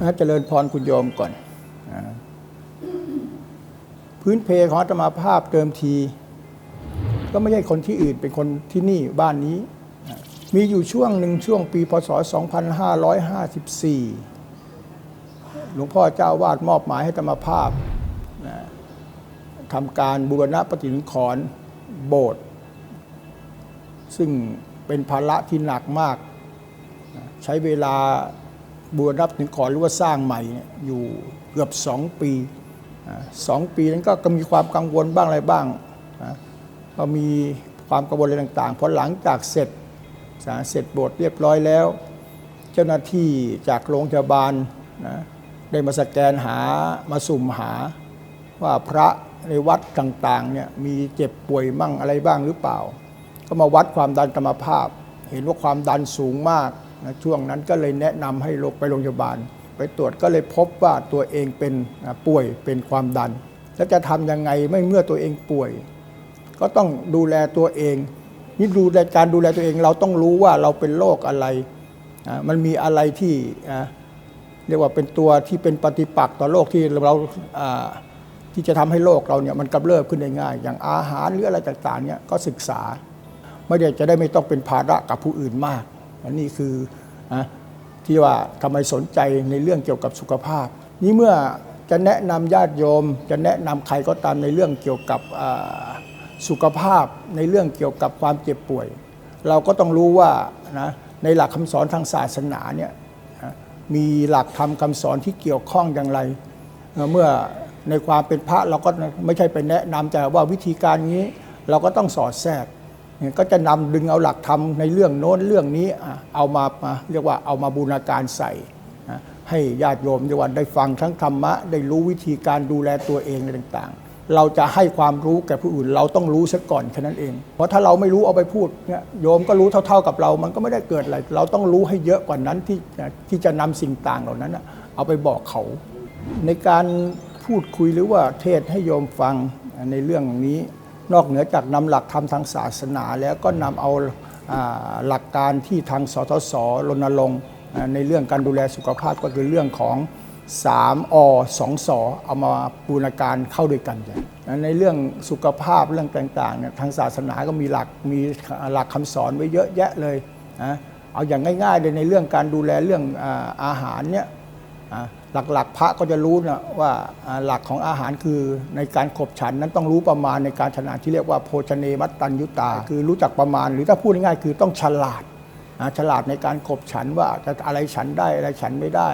นะเจริญพรคุณโยมก่อน พื้นเพของอาตมาภาพเดิมที ก็ไม่ใช่คนที่อื่นเป็นคนที่นี่บ้านนี้ มีอยู่ช่วงหนึ่งช่วงปีพศ 2554 หลวงพ่อเจ้าวาดมอบหมายให้อาตมาภาพทำการบูรณะปฏิสังขรณ์โบสถ์ซึ่งเป็นภาระที่หนักมาก ใช้เวลา บูรณะถึงขอหรือว่าสร้างใหม่อยู่เกือบสองปีสองปีนั้นก็มีความกังวลบ้างอะไรบ้างก็มีความกังวลอะไรต่างๆพอหลังจากเสร็จนะเสร็จโบสถ์เรียบร้อยแล้ว เจ้าหน้าที่จากโรงพยาบาลนะได้มาสแกนหามาสุ่มหา ว่าพระในวัดต่างๆเนี่ยมีเจ็บป่วยมั่งอะไรบ้างหรือเปล่า ก็มาวัดความดันธรรมภาพ เห็นว่าความดันสูงมาก นะช่วงนั้นก็เลยแนะนำให้ลงไปโรงพยาบาล ไปตรวจก็เลยพบว่าตัวเองเป็นนะป่วยเป็นความดัน แล้วจะทำยังไงไม่เมื่อตัวเองป่วย ก็ต้องดูแลตัวเองนี่ดูแลการดูแลตัวเองเราต้องรู้ว่าเราเป็นโรคอะไรมันมีอะไรที่เรียกว่าเป็นตัวที่เป็นปฏิปักษ์ต่อโรคที่เราที่จะทำให้โรคเราเนี่ยมันกำเริบขึ้นได้ง่าย อย่างอาหารหรืออะไรต่างๆเนี่ยก็ศึกษา ไม่ได้จะได้ไม่ต้องเป็นภาระกับผู้อื่นมาก อันนี้คือนะที่ว่าทำไมสนใจในเรื่องเกี่ยวกับสุขภาพ นี้เมื่อจะแนะนำญาติโยม จะแนะนำใครก็ตามในเรื่องเกี่ยวกับสุขภาพ ในเรื่องเกี่ยวกับความเจ็บป่วย เราก็ต้องรู้ว่านะในหลักคำสอนทางศาสนาเนี่ยมีหลักธรรมคำสอนที่เกี่ยวข้องอย่างไร เมื่อในความเป็นพระเราก็ไม่ใช่ไปแนะนำแต่ว่าวิธีการนี้เราก็ต้องสอดแทรก ก็จะนำดึงเอาหลักธรรมในเรื่องโน้นเรื่องนี้เอามามาเรียกว่าเอามาบูรณาการใส่ ให้ญาติโยมในวันได้ฟังทั้งธรรมะ ได้รู้วิธีการดูแลตัวเองอะไรต่างๆ เราจะให้ความรู้แก่ผู้อื่น เราต้องรู้ซะก่อนแค่นั้นเอง เพราะถ้าเราไม่รู้เอาไปพูดเนี่ยโยมก็รู้เท่า ๆกับเรา มันก็ไม่ได้เกิดอะไร เราต้องรู้ให้เยอะกว่านั้นที่ที่จะนำสิ่งต่างเหล่านั้นเอาไปบอกเขา ในการพูดคุยหรือว่าเทศให้โยมฟังในเรื่องนี้ นอกเหนือจากนำหลักธรรมทางศาสนาแล้วก็นำเอาหลักการที่ทางสทศรณรงค์ในเรื่องการดูแลสุขภาพก็คือเรื่องของ 3อ2สเอามาบูรณาการเข้าด้วยกันอย่างในเรื่องสุขภาพเรื่องต่างๆเนี่ยทางศาสนาก็มีหลักมีหลักคำสอนไว้เยอะแยะเลยนะเอาอย่างง่ายๆเลยในเรื่องการดูแลเรื่องอาหารเนี่ย หลักๆ พระก็จะรู้นะว่าหลักของอาหารคือในการขบฉันนั้นต้องรู้ประมาณในการฉันอาหารที่เรียกว่าโภชเนมัตตัญยุตา คือรู้จักประมาณ หรือถ้าพูดง่ายๆคือต้องฉลาดฉลาดในการขบฉันว่าจะอะไรฉันได้อะไรฉันไม่ได้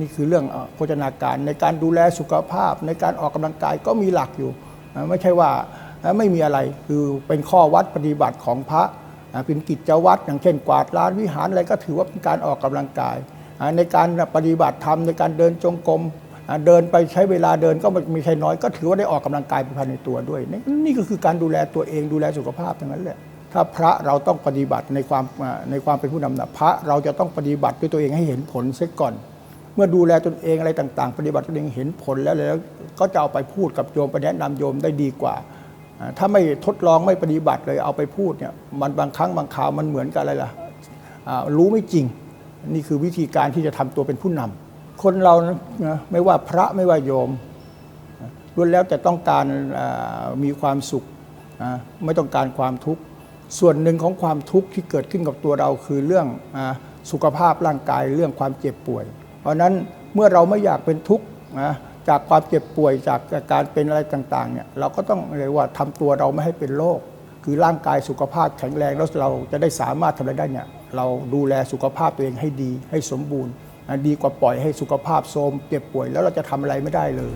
นี่คือเรื่องโภชนาการในการดูแลสุขภาพ ในการออกกำลังกายก็มีหลักอยู่ ไม่ใช่ว่าไม่มีอะไรคือเป็นข้อวัดปฏิบัติของพระเป็นกิจวัตรอย่างเช่นกวาดลานวิหารอะไรก็ถือว่าเป็นการออกกำลังกาย ในการปฏิบัติธรรมในการเดินจงกรมเดินไปใช้เวลาเดินก็ม่มีใช่น้อยก็ถือว่าได้ออกกำลังกายไปภายในตัวด้วย นี่ก็คือการดูแลตัวเองดูแลสุขภาพทั้งนั้นแหละถ้าพระเราต้องปฏิบัติในความในความเป็นผู้นำนะพระเราจะต้องปฏิบัติด้วยตัวเองให้เห็นผลเสียก่อน เมื่อดูแลตนเองอะไรต่าง ๆ ปฏิบัติตนเองเห็นผลแล้วแล้วก็จะเอาไปพูดกับโยมไปแนะนำโยมได้ดีกว่า ถ้าไม่ทดลองไม่ปฏิบัติเลยเอาไปพูดเนี่ยมันบางครั้งบางคราวมันเหมือนกับอะไรล่ะรู้ไม่จริง นี่คือวิธีการที่จะทำตัวเป็นผู้นำคนเรานะไม่ว่าพระไม่ว่าโยมล้วนแล้วแต่ต้องการมีความสุขไม่ต้องการความทุกข์ส่วนหนึ่งของความทุกข์ที่เกิดขึ้นกับตัวเราคือเรื่องสุขภาพร่างกายเรื่องความเจ็บป่วย เพราะนั้นเมื่อเราไม่อยากเป็นทุกข์จากความเจ็บป่วยจากการเป็นอะไรต่างๆเนี่ยเราก็ต้องเรียกว่าทำตัวเราไม่ให้เป็นโรค คือร่างกายสุขภาพแข็งแรงแล้วเราจะได้สามารถทำอะไรได้เนี่ยเราดูแลสุขภาพตัวเองให้ดีให้สมบูรณ์อะดีกว่าปล่อยให้สุขภาพโทรมเจ็บป่วยแล้วเราจะทำอะไรไม่ได้เลย